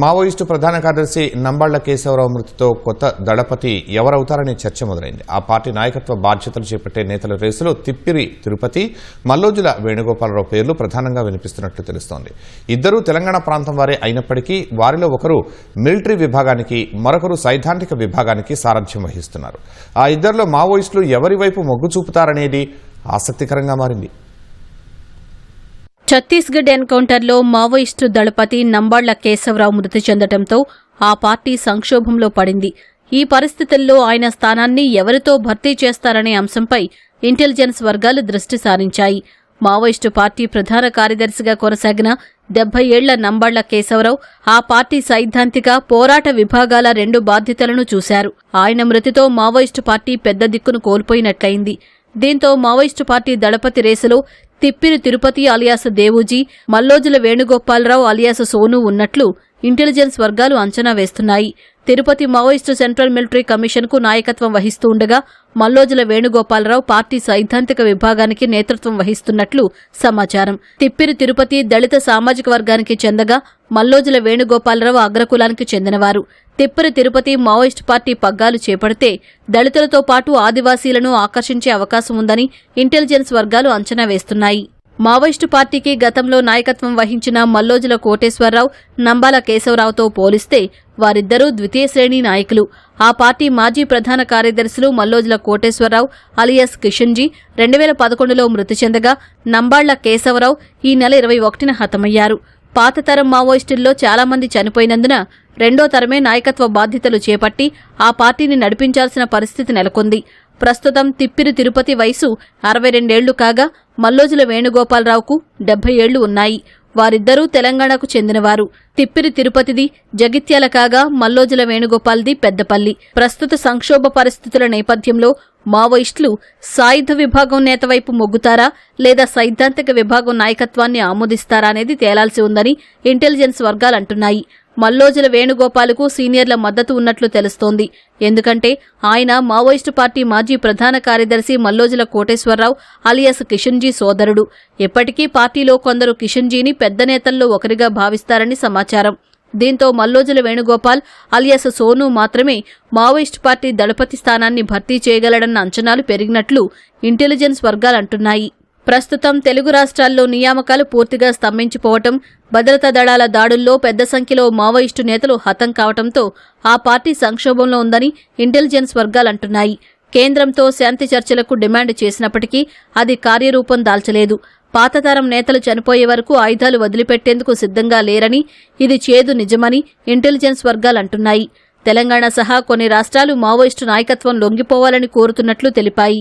Maoist ప్రధాన కార్యదర్శి నంబాళ్ళ కేశవరావు మృతితో కొత్త దళపతి ఎవరవుతారనే చర్చ మొదలైంది. ఆ పార్టీ నాయకత్వ బాధ్యతలు చేపట్టే నేతల రేసులో తిప్పిరి తిరుపతి మల్లోజుల వేణుగోపాలరావు పేర్లు ప్రధానంగా వినిపిస్తున్నట్లు తెలుస్తోంది. ఇద్దరూ తెలంగాణ ప్రాంతం వారే అయినప్పటికీ వారిలో ఒకరు మిలిటరీ విభాగానికి మరొకరు సైద్ధాంతిక విభాగానికి సారథ్యం వహిస్తున్నారు. ఆ ఇద్దరిలో మావోయిస్టులు ఎవరి వైపు మొగ్గు చూపుతారనేది ఆసక్తికరంగా మారింది. ఛత్తీస్గఢ్ ఎన్కౌంటర్లో మావోయిస్టు దళపతి నంబాళ్ళ కేశవరావు మృతి చెందటంతో ఆ పార్టీ సంక్షోభంలో పడింది. ఈ పరిస్థితుల్లో ఆయన స్థానాన్ని ఎవరితో భర్తీ చేస్తారనే అంశంపై ఇంటెలిజెన్స్ వర్గాలు దృష్టి సారించాయి. మావోయిస్టు పార్టీ ప్రధాన కార్యదర్శిగా కొనసాగిన డెబ్బై ఏళ్ళ నంబాళ్ళ కేశవరావు ఆ పార్టీ సైద్ధాంతిక పోరాట విభాగాల రెండు బాధ్యతలను చూశారు. ఆయన మృతితో మావోయిస్టు పార్టీ పెద్ద దిక్కును కోల్పోయినట్లయింది. దీంతో మావోయిస్టు పార్టీ దళపతి రేసులో తిప్పిరి తిరుపతి అలియాస్ దేవూజీ మల్లోజుల వేణుగోపాలరావు అలియాస్ సోను ఉన్నట్లు ఇంటెలిజెన్స్ వర్గాలు అంచనా వేస్తున్నాయి. తిరుపతి మావోయిస్టు సెంట్రల్ మిలిటరీ కమిషన్కు నాయకత్వం వహిస్తూ ఉండగా మల్లోజుల వేణుగోపాలరావు పార్టీ సైద్ధాంతిక విభాగానికి నేతృత్వం వహిస్తున్నట్లు సమాచారం. తిప్పిరి తిరుపతి దళిత సామాజిక వర్గానికి చెందగా మల్లోజుల వేణుగోపాలరావు అగ్రకులానికి చెందినవారు. తిప్పిరి తిరుపతి మావోయిస్టు పార్టీ పగ్గాలు చేపడితే దళితులతో పాటు ఆదివాసీలను ఆకర్షించే అవకాశం ఉందని ఇంటెలిజెన్స్ వర్గాలు అంచనా వేస్తున్నాయి. మావోయిస్టు పార్టీకి గతంలో నాయకత్వం వహించిన మల్లోజుల కోటేశ్వరరావు నంబాల కేశవరావుతో పోలిస్తే వారిద్దరూ ద్వితీయ శ్రేణి నాయకులు. ఆ పార్టీ మాజీ ప్రధాన కార్యదర్శులు మల్లోజుల కోటేశ్వరరావు అలియాస్ కిషన్జీ రెండు వేల పదకొండులో మృతి చెందగా నంబాళ్ళ కేశవరావు ఈ నెల ఇరవై ఒకటిన హతమయ్యారు. పాత తరం మావోయిస్టుల్లో చాలామంది చనిపోయినందున రెండో తరమే నాయకత్వ బాధ్యతలు చేపట్టి ఆ పార్టీని నడిపించాల్సిన పరిస్థితి నెలకొంది. ప్రస్తుతం తిప్పిరి తిరుపతి వయసు అరవై రెండేళ్ళు కాగా మల్లోజుల వేణుగోపాలరావుకు డెబ్బై ఏళ్ళు ఉన్నాయి. వారిద్దరూ తెలంగాణకు చెందినవారు. తిప్పిరి తిరుపతిది జగిత్యాల కాగా మల్లోజుల వేణుగోపాల్ది పెద్దపల్లి. ప్రస్తుత సంక్షోభ పరిస్థితుల నేపథ్యంలో మావోయిస్టులు సాయుధ విభాగం నేత వైపు మొగ్గుతారా లేదా సైద్ధాంతిక విభాగం నాయకత్వాన్ని ఆమోదిస్తారా అనేది తేలాల్సి ఉందని ఇంటెలిజెన్స్ వర్గాలంటున్నాయి మల్లోజుల వేణుగోపాలకు సీనియర్ల మద్దతు ఉన్నట్లు తెలుస్తోంది. ఎందుకంటే ఆయన మావోయిస్టు పార్టీ మాజీ ప్రధాన కార్యదర్శి మల్లోజుల కోటేశ్వరరావు అలియాస్ కిషన్జీ సోదరుడు. ఎప్పటికీ పార్టీలో కొందరు కిషన్జీని పెద్ద నేతల్లో ఒకరిగా భావిస్తారని సమాచారం. దీంతో మల్లోజుల వేణుగోపాల్ అలియాస్ సోను మాత్రమే మావోయిస్టు పార్టీ దళపతి స్థానాన్ని భర్తీ చేయగలడన్న అంచనాలు పెరిగినట్లు ఇంటెలిజెన్స్ వర్గాలంటున్నాయి ప్రస్తుతం తెలుగు రాష్ట్రాల్లో నియామకాలు పూర్తిగా స్తంభించిపోవటం భద్రతా దళాల దాడుల్లో పెద్ద సంఖ్యలో మావోయిస్టు నేతలు హతం కావటంతో ఆ పార్టీ సంక్షోభంలో ఉందని ఇంటెలిజెన్స్ వర్గాలంటున్నాయి కేంద్రంతో శాంతి చర్చలకు డిమాండ్ చేసినప్పటికీ అది కార్యరూపం దాల్చలేదు. పాతతరం నేతలు చనిపోయే వరకు ఆయుధాలు వదిలిపెట్టేందుకు సిద్ధంగా లేరని ఇది చేదు నిజమని ఇంటెలిజెన్స్ వర్గాలంటున్నాయి తెలంగాణ సహా కొన్ని రాష్ట్రాలు మావోయిస్టు నాయకత్వం లొంగిపోవాలని కోరుతున్నట్లు తెలిపాయి.